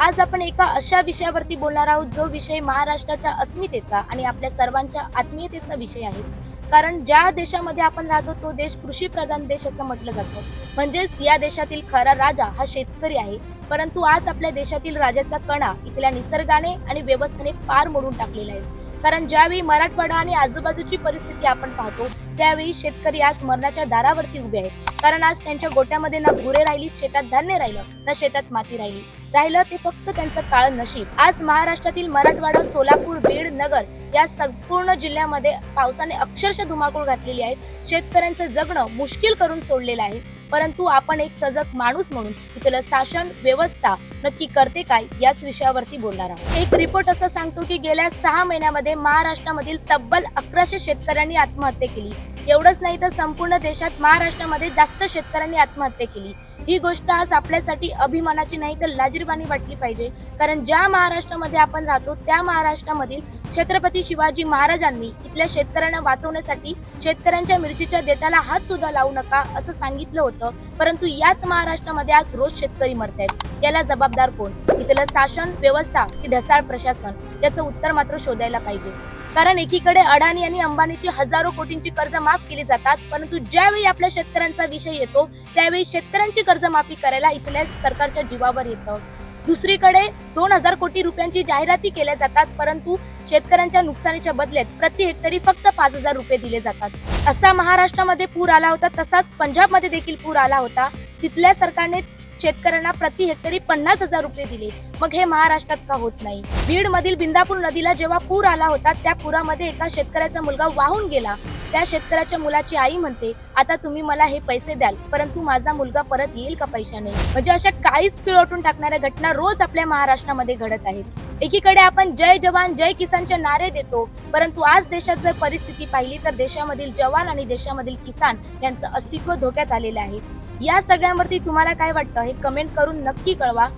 आज आपण एका अशा विषयावरती बोलणार आहोत जो विषय महाराष्ट्राच्या अस्मितेचा आणि आपल्या सर्वांच्या आत्मीयतेचा विषय आहे. कारण ज्या देशामध्ये आपण राहतो तो देश कृषी प्रधान देश असं म्हटलं जातं. म्हणजेच या देशातील खरा राजा हा शेतकरी आहे. परंतु आज आपल्या देशातील राजाचा कणा इथल्या निसर्गाने आणि व्यवस्थेने पार मोडून टाकलेला आहे. कारण ज्यावेळी मराठवाडा आणि आजूबाजूची परिस्थिती आपण पाहतो त्यावेळी शेतकरी आज मरणाच्या दारावरती उभे आहेत. कारण आज त्यांच्या गोट्यामध्ये ना गुरे राहिली शेतात धान्य राहिलं ना शेतात माती राहिली. राहिलं ते फक्त त्यांचं काळ नशीब. आज महाराष्ट्रातील मराठवाडा सोलापूर बीड नगर या संपूर्ण जिल्ह्यामध्ये पावसाने अक्षरशः धुमाकूळ घातलेली आहे. शेतकऱ्यांचं जगणं मुश्किल करून सोडलेलं आहे. परंतु आपण एक सजग माणूस म्हणून तिथलं शासन व्यवस्था नक्की करते काय याच विषयावरती बोलणार आहोत. एक रिपोर्ट असं सांगतो की गेल्या सहा महिन्यामध्ये महाराष्ट्रामधील तब्बल अकराशे शेतकऱ्यांनी आत्महत्या केली. एवढंच नाही तर संपूर्ण देशात महाराष्ट्रामध्ये जास्त शेतकऱ्यांनी आत्महत्या केली. ही गोष्ट आज आपल्यासाठी अभिमानाची नाही तर लाजीरवाणी वाटली पाहिजे. कारण ज्या महाराष्ट्रामध्ये आपण राहतो त्या महाराष्ट्रामधील छत्रपती शिवाजी महाराजांनी इथल्या शेतकऱ्यांना वाचवण्यासाठी शेतकऱ्यांच्या मिरचीच्या देठाला हात सुद्धा लावू नका असं सांगितलं होतं. परंतु याच महाराष्ट्रामध्ये आज रोज शेतकरी मरतायत. याला जबाबदार कोण? इथलं शासन व्यवस्था की ढसाळ प्रशासन? याचं उत्तर मात्र शोधायला पाहिजे. कारण एकीकडे अडाणी आणि अंबानीची हजारो कोटींची कर्ज माफ केली जातात परंतु ज्यावेळी आपल्या शेतकऱ्यांचा विषय येतो त्यावेळी शेतकऱ्यांची कर्जमाफी करायला इथल्या सरकारच्या जीवावर येतं. दुसरीकडे दोन हजार कोटी रुपयांची जाहिराती केल्या जातात परंतु शेतकऱ्यांच्या नुकसानीच्या बदल्यात प्रति हेक्टरी फक्त पाच हजार रुपये दिले जातात. असा महाराष्ट्रामध्ये पूर आला होता तसाच पंजाबमध्ये देखील पूर आला होता. तिथल्या सरकारने शेतकऱ्यांना प्रति हेक्टरी पन्नास हजार रुपये दिले. मग हे महाराष्ट्रात का होत नाही? बीड मधील बिंदापूर नदीला जेव्हा पूर आला होता त्या पुरामध्ये एका शेतकऱ्याचा मुलगा वाहून गेला. त्या शेतकऱ्याच्या मुलाची आई म्हणते आता तुम्ही मला हे पैसे द्याल परंतु माझा मुलगा परत येईल का पैशाने? म्हणजे अशा काहीच पिळवटून टाकणाऱ्या घटना रोज आपल्या महाराष्ट्रामध्ये घडत आहेत. एकीकडे आपण जय जवान जय किसानचे नारे देतो परंतु आज देशात जर परिस्थिती पाहिली तर देशामधील जवान आणि देशामधील किसान यांचं अस्तित्व धोक्यात आलेलं आहे. या सगळ्यांवरती तुम्हाला काय वाटतं हे कमेंट करून नक्की कळवा.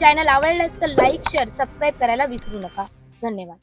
चॅनल आवडल्यास तर लाईक शेअर सबस्क्राईब करायला विसरू नका. धन्यवाद.